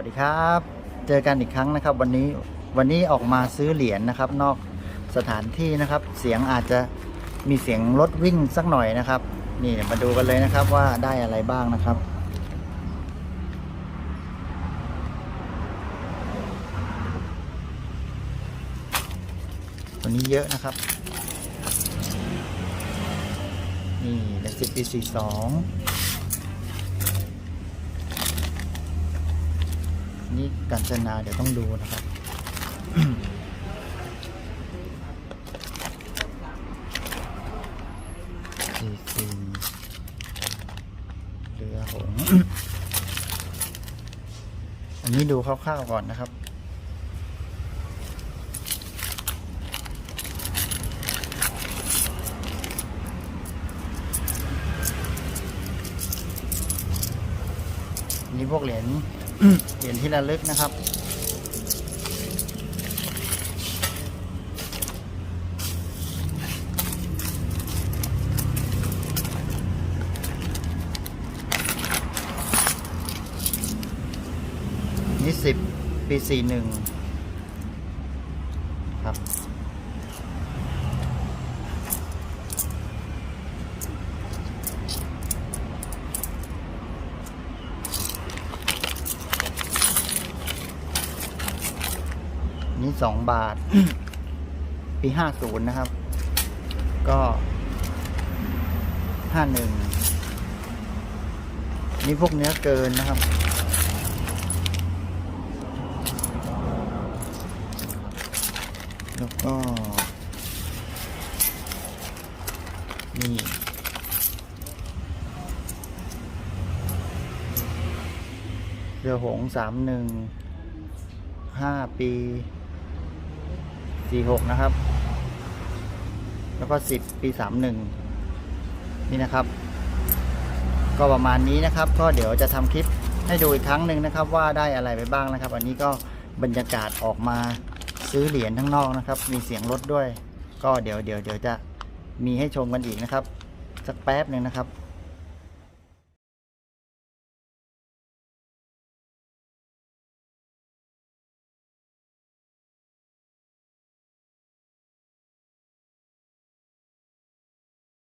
วัสดีครับ เจอกันอีกครั้งนะครับ วันนี้วันนี้ออกมาซื้อเหรียญนะครับ นอกสถานที่นะครับ เสียงอาจจะมีเสียงรถวิ่งสักหน่อยนะครับ นี่มาดูกันเลยนะครับว่าได้อะไรบ้างนะครับ วันนี้เยอะนะครับ นี่เป็นสิบปีสี่สอง นี่การจนาเดี๋ยวต้องดูนะครับสี่สี่เรือหงอันนี้ดูคร่าวๆก่อนนะครับนี่พวกเหรียญ เหรียญที่ระลึกนะครับ นี่สิบปีสี่หนึ่งครับ นี่สองบาท ปีห้าศูนย์นะครับ ก็ห้าหนึ่งนี่พวกเนื้อเกินนะครับ แล้วก็ นี่เรือหงสามหนึ่งห้าปี สี่หกนะครับ แล้วก็สิบปีสามหนึ่งนี่นะครับ ก็ประมาณนี้นะครับ ก็เดี๋ยวจะทำคลิปให้ดูอีกครั้งหนึ่งนะครับ ว่าได้อะไรไปบ้างนะครับ อันนี้ก็บรรยากาศออกมาซื้อเหรียญข้างนอกนะครับ มีเสียงรถด้วย ก็เดี๋ยวเดี๋ยวเดี๋ยวจะมีให้ชมกันอีกนะครับ สักแป๊บหนึ่งนะครับ